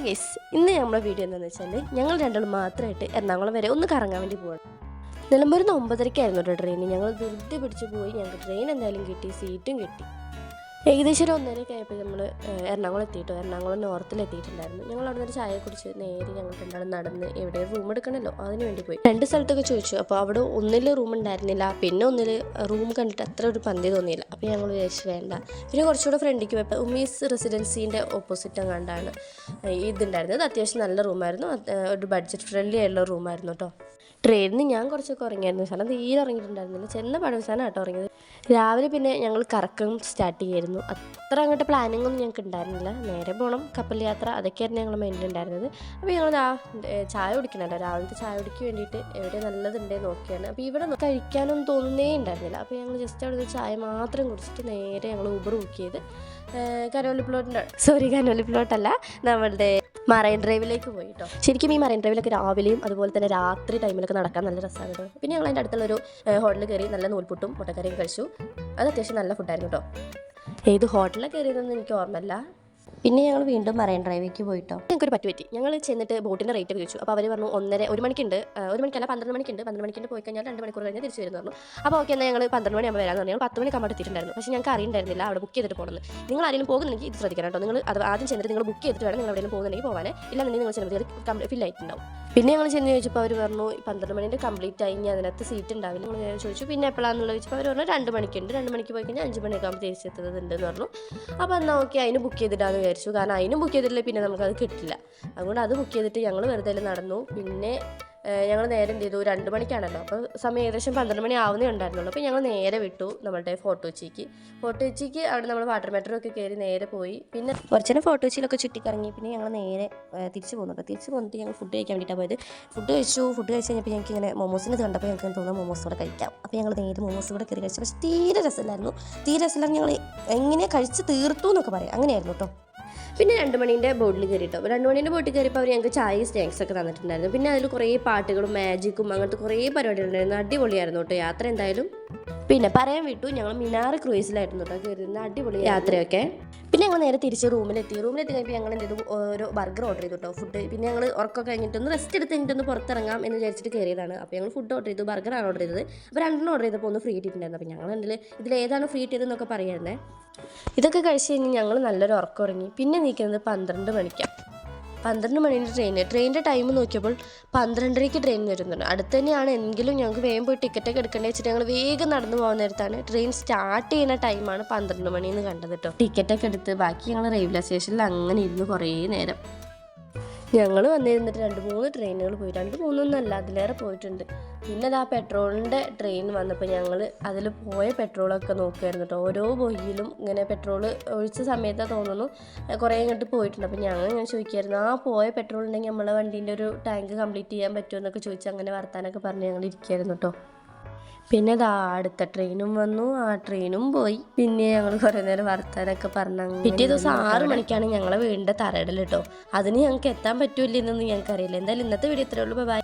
Hello guys ഇന്ന് നമ്മുടെ video എന്താണെന്ന് വെച്ചാൽ ഞങ്ങൾ രണ്ടാളും മാത്രമായിട്ട് എറണാകുളം വരെ ഒന്ന് കറങ്ങാൻ വേണ്ടി പോവാണ്. നിലമ്പൂരിന്ന് ഒമ്പതരയ്ക്കായിരുന്നു കേട്ടോ ട്രെയിൻ ഞങ്ങൾ ധൃതി പിടിച്ച് പോയി ഞങ്ങൾക്ക് ട്രെയിൻ എന്തായാലും കിട്ടി സീറ്റും കിട്ടി. ഏകദേശം ഒരു ഒന്നരയൊക്കെ ആയപ്പോൾ നമ്മൾ എറണാകുളം എത്തിയിട്ടോ എറണാകുളം നോർത്തിൽ എത്തിയിട്ടുണ്ടായിരുന്നു ഞങ്ങൾ അവിടെ നിന്ന് ചായ കുടിച്ച് നേരെ ഞങ്ങൾ രണ്ടാളും നടന്ന് എവിടെ റൂം എടുക്കണമല്ലോ അതിന് വേണ്ടി പോയി. രണ്ട് സ്ഥലത്തൊക്കെ ചോദിച്ചു. അപ്പോൾ അവിടെ ഒന്നിൽ റൂം ഉണ്ടായിരുന്നില്ല. പിന്നെ ഒന്നിൽ റൂം കണ്ടിട്ട് അത്ര ഒരു പന്തി തോന്നിയില്ല. അപ്പോൾ ഞങ്ങൾ വിചാരിച്ചു വേണ്ട. പിന്നെ കുറച്ചുകൂടെ ഫ്രണ്ടിക്ക് പോയപ്പോൾ ഉമീസ് റെസിഡൻസിന്റെ ഓപ്പോസിറ്റ് കണ്ടാണ് ഇതുണ്ടായിരുന്നത്. അത്യാവശ്യം നല്ല റൂമായിരുന്നു ഒരു ബഡ്ജറ്റ് ഫ്രണ്ട്ലി ആയിട്ടുള്ള റൂമായിരുന്നു കേട്ടോ ട്രെയിനിന് ഞാൻ കുറച്ചൊക്കെ ഉറങ്ങിയായിരുന്നു. സാധനം തീരെ ഉറങ്ങിയിട്ടുണ്ടായിരുന്നില്ല. ചെന്ന പടവസാനം കേട്ടോ ഉറങ്ങിയത്. രാവിലെ പിന്നെ ഞങ്ങൾ കറക്കം സ്റ്റാർട്ട് ചെയ്യായിരുന്നു. അത്ര അങ്ങോട്ട് പ്ലാനിങ് ഒന്നും ഞങ്ങൾക്ക് ഉണ്ടായിരുന്നില്ല. നേരെ പോകണം കപ്പൽ യാത്ര അതൊക്കെയായിരുന്നു ഞങ്ങൾ മൈൻഡിൽ ഉണ്ടായിരുന്നത്. അപ്പോൾ ഞങ്ങൾ ചായ കുടിക്കണല്ലോ രാവിലത്തെ ചായ കുടിക്ക് വേണ്ടിയിട്ട് എവിടെ നല്ലതുണ്ടേ നോക്കിയാണ്. അപ്പോൾ ഇവിടെ കഴിക്കാനൊന്നും തോന്നുന്നേ ഉണ്ടായിരുന്നില്ല. അപ്പോൾ ഞങ്ങൾ ജസ്റ്റ് അവിടെ ചായ മാത്രം കുടിച്ചിട്ട് നേരെ ഞങ്ങൾ ഊബർ ബുക്ക് ചെയ്ത് കനോലി പ്ലോട്ടിന്റെ സോറി കനോലി പ്ലോട്ടല്ല നമ്മളുടെ മറൈൻ ഡ്രൈവിലേക്ക് പോയി കേട്ടോ ശരിക്കും ഈ മറൈൻ ഡ്രൈവിലൊക്കെ രാവിലെയും അതുപോലെ തന്നെ രാത്രി ടൈമിലൊക്കെ നടക്കാൻ നല്ല രസമാണ് കേട്ടോ പിന്നെ ഞങ്ങൾ അതിന്റെ അടുത്തുള്ള ഒരു ഹോട്ടലിൽ കയറി നല്ല നൂൽപുട്ടും മുട്ടക്കറിയും കഴിച്ചു. അത് അത്യാവശ്യം നല്ല ഫുഡായിരുന്നു കേട്ടോ ഏത് ഹോട്ടലിൽ കയറിയതെന്ന് എനിക്ക് ഓർമ്മയില്ല. പിന്നെ ഞങ്ങൾ വീണ്ടും മറൈൻ ഡ്രൈവിലേക്ക് പോയിട്ടോ. ഞങ്ങൾക്കൊരു ഒരു പറ്റി. ഞങ്ങൾ ചെന്നിട്ട് ബോട്ടിന്റെ റേറ്റ് ചോദിച്ചു. അപ്പോൾ അവർ പറഞ്ഞു ഒന്നര ഒരു മണിക്കുണ്ട്. ഒരു മണിക്കല്ല പന്ത്രണ്ട് മണിക്കുണ്ട്. പന്ത്രണ്ട് മണിക്കുണ്ട് പോയി കഴിഞ്ഞാൽ രണ്ട് മണിക്കൂർ കഴിഞ്ഞാൽ തിരിച്ചു വരുന്നു പറഞ്ഞു. അപ്പോൾ ഓക്കെ എന്നാൽ ഞങ്ങൾ പന്ത്രണ്ട് മണിയാകുമ്പോൾ വരാമെന്ന് പറഞ്ഞു. ഞങ്ങൾ പത്ത് മണിക്ക് അങ്ങോട്ട് എത്തിയിട്ടുണ്ടായിരുന്നു. പക്ഷേ ഞങ്ങൾക്ക് അറിയണ്ടായിരുന്നില്ല അവിടെ ബുക്ക് ചെയ്തിട്ട് പോകുന്നത് നിങ്ങൾ ആരെങ്കിലും പോകുന്നുണ്ടെങ്കിൽ ഇത് ശ്രദ്ധിക്കണം കേട്ടോ. നിങ്ങൾ അത് ആദ്യം ചെന്നിട്ട് നിങ്ങൾ ബുക്ക് ചെയ്തിട്ട് വേണം നിങ്ങൾ എവിടെയെങ്കിലും പോകുന്നുണ്ടെങ്കിൽ പോകാൻ ഇല്ലാന്നുണ്ടെങ്കിൽ നിങ്ങൾ ചെന്നിട്ട് ഫിൽ ആയിട്ടുണ്ടാവും. പിന്നെ ഞങ്ങൾ ചെന്ന് ചോദിച്ചപ്പോൾ അവർ പറഞ്ഞു പന്ത്രണ്ട് മണിന്റെ കംപ്ലീറ്റ് ആയി ഇനി അതിനകത്ത് സീറ്റ് ഉണ്ടാവില്ല നിങ്ങൾ ഞാൻ ചോദിച്ചു. പിന്നെ എപ്പോഴാണെന്നുള്ളത് ചോദിച്ചപ്പോൾ അവർ പറഞ്ഞു രണ്ട് മണിക്കുണ്ട്. രണ്ട് മണിക്ക് പോയി കഴിഞ്ഞാൽ അഞ്ച് മണിയൊക്കെ ആകുമ്പോൾ തിരിച്ചെത്തുന്നത് ഉണ്ടെന്ന് പറഞ്ഞു. അപ്പോൾ എന്നാൽ ഓക്കെ അതിന് ബുക്ക് ചെയ്തിട്ടാന്ന് വിചാരിച്ചു. കാരണം അതിനും ബുക്ക് ചെയ്തിട്ടില്ല പിന്നെ നമുക്കത് കിട്ടില്ല. അതുകൊണ്ട് അത് ബുക്ക് ചെയ്തിട്ട് ഞങ്ങൾ വെറുതെ നടന്നു. പിന്നെ ഞങ്ങൾ നേരെ എന്ത് ചെയ്തു? രണ്ട് മണിക്കാണല്ലോ. അപ്പോൾ സമയം ഏകദേശം പന്ത്രണ്ട് മണി ആവുന്നേ ഉണ്ടായിരുന്നുള്ളൂ. അപ്പോൾ ഞങ്ങൾ നേരെ വിട്ടു നമ്മളുടെ ഫോട്ടോ ഉച്ചയ്ക്ക്. അവിടെ നമ്മൾ വാട്ടർ മെറ്ററൊക്കെ കയറി നേരെ പോയി. പിന്നെ കുറച്ചേരം ഫോട്ടോ ഉച്ചയിലൊക്കെ ചുറ്റിക്കറങ്ങി. പിന്നെ ഞങ്ങൾ നേരെ തിരിച്ചു പോകുന്നുണ്ട് തിരിച്ചു പോന്നിട്ട് ഞങ്ങൾ ഫുഡ് കഴിക്കാൻ വേണ്ടിയിട്ടാണ് പോയത്. ഫുഡ് കഴിച്ചു. ഫുഡ് കഴിച്ച് കഴിഞ്ഞപ്പോൾ ഞങ്ങൾക്ക് ഇങ്ങനെ മോമോസിന് കണ്ടപ്പോൾ ഞങ്ങൾക്ക് തോന്നുന്നു മോമോസ് കൂടെ കഴിക്കാം. അപ്പോൾ ഞങ്ങൾ നേരെ മോമോസ് കൂടെ കയറി കഴിച്ചു. പക്ഷേ തീരെ രസമില്ലായിരുന്നു. തീരെ രസമില്ലായിരുന്നു ഞങ്ങൾ എങ്ങനെ കഴിച്ച് തീർത്തു എന്നൊക്കെ പറയാം. അങ്ങനെയായിരുന്നു കേട്ടോ പിന്നെ രണ്ട് മണീന്റെ ബോട്ടിൽ കയറിയിട്ടോ. രണ്ട് മണീന്റെ ബോട്ടിൽ കയറിയപ്പോൾ അവർ ഞങ്ങൾക്ക് ചായയും സ്നാക്സ് ഒക്കെ തന്നിട്ടുണ്ടായിരുന്നു. പിന്നെ അതിൽ കുറേ പാട്ടുകളും മാജിക്കും അങ്ങനത്തെ കുറേ പരിപാടികളുണ്ടായിരുന്നു അടിപൊളിയായിരുന്നു കേട്ടോ യാത്ര എന്തായാലും. പിന്നെ പറയാൻ വിട്ടു ഞങ്ങൾ മിനാർ ക്രൂയിസിലായിരുന്നു കേട്ടോ കയറിയിരുന്ന അടിപൊളി യാത്രയൊക്കെ. പിന്നെ ഞങ്ങൾ നേരെ തിരിച്ച് റൂമിലെത്തി. റൂമിലെത്തി കഴിഞ്ഞപ്പോൾ ഞങ്ങൾ എന്ത് ചെയ്തു? ഒരു ബർഗർ ഓർഡർ ചെയ്തു കേട്ടോ ഫുഡ് പിന്നെ ഞങ്ങൾ ഉറക്കൊക്കെ കഴിഞ്ഞിട്ട് ഒന്ന് റെസ്റ്റ് എടുത്ത് കഴിഞ്ഞിട്ടൊന്ന് പുറത്തിറങ്ങാം എന്ന് വിചാരിച്ചിട്ട് കയറിയതാണ് അപ്പോൾ ഞങ്ങൾ ഫുഡ് ഓർഡർ ചെയ്തു ബർഗറാണ് ഓർഡർ ചെയ്തത്. അപ്പോൾ രണ്ടെണ്ണം ഓർഡർ ചെയ്തപ്പോൾ ഒന്ന് ഫ്രീ ഇട്ടിട്ടുണ്ടായിരുന്നു അപ്പോൾ ഞങ്ങൾ എന്തിൽ ഇതിൽ ഏതാണ് ഫ്രീ ഇട്ടതെന്നൊക്കെ പറയായിരുന്നേ ഇതൊക്കെ കഴിച്ച് കഴിഞ്ഞ് ഞങ്ങൾ നല്ലൊരു ഉറക്കം ഉറങ്ങി. പിന്നെ നീക്കുന്നത് പന്ത്രണ്ട് മണിക്കാണ് പന്ത്രണ്ട് മണിന്റെ ട്രെയിൻ ട്രെയിനിന്റെ ടൈം നോക്കിയപ്പോൾ പന്ത്രണ്ടരയ്ക്ക് ട്രെയിൻ വരുന്നുണ്ട്. അടുത്ത് തന്നെയാണ് എങ്കിലും ഞങ്ങൾക്ക് വേഗം പോയി ടിക്കറ്റൊക്കെ എടുക്കേണ്ടി വെച്ചിട്ട് ഞങ്ങൾ വേഗം നടന്നു പോകുന്ന നേരത്താണ്. ട്രെയിൻ സ്റ്റാർട്ട് ചെയ്യുന്ന ടൈമാണ് പന്ത്രണ്ട് മണിന്ന് കണ്ടത് കേട്ടോ ടിക്കറ്റൊക്കെ എടുത്ത് ബാക്കി ഞങ്ങൾ റെയിൽവേ സ്റ്റേഷനിൽ അങ്ങനെ ഇരുന്ന് കുറേ നേരം. ഞങ്ങൾ വന്നിരുന്നിട്ട് രണ്ട് മൂന്ന് ട്രെയിനുകൾ പോയി. രണ്ട് മൂന്നൊന്നല്ല അതിലേറെ പോയിട്ടുണ്ട്. പിന്നെ അത് ആ പെട്രോളിന്റെ ട്രെയിൻ വന്നപ്പോൾ ഞങ്ങൾ അതിൽ പോയ പെട്രോളൊക്കെ നോക്കുമായിരുന്നു കേട്ടോ. ഓരോ ബൊയ്യിലും ഇങ്ങനെ പെട്രോൾ ഒഴിച്ച സമയത്ത് തോന്നുന്നു. കുറേ ഇങ്ങോട്ട് പോയിട്ടുണ്ട്. അപ്പോൾ ഞങ്ങൾ ഇങ്ങനെ ചോദിക്കുമായിരുന്നു ആ പോയ പെട്രോൾ ഉണ്ടെങ്കിൽ നമ്മളെ വണ്ടീന്റെ ഒരു ടാങ്ക് കംപ്ലീറ്റ് ചെയ്യാൻ പറ്റുമോ? എന്നൊക്കെ ചോദിച്ച് അങ്ങനെ വർത്താനൊക്കെ പറഞ്ഞ് ഞങ്ങൾ ഇരിക്കുമായിരുന്നു കേട്ടോ. പിന്നെ ദാ അടുത്ത ട്രെയിനും വന്നു. ആ ട്രെയിനും പോയി. പിന്നെ ഞങ്ങൾ കുറേ നേരം വർത്താനൊക്കെ പറഞ്ഞു പിറ്റേ ദിവസം ആറ് മണിക്കാണ് ഞങ്ങളെ വീടിന്റെ തറയിടൽ കേട്ടോ. അതിന് ഞങ്ങൾക്ക് എത്താൻ പറ്റൂലെന്നൊന്നും ഞങ്ങൾക്ക് അറിയില്ല എന്തായാലും ഇന്നത്തെ വീഡിയോ ഇത്രേ ഉള്ളൂ. ബൈ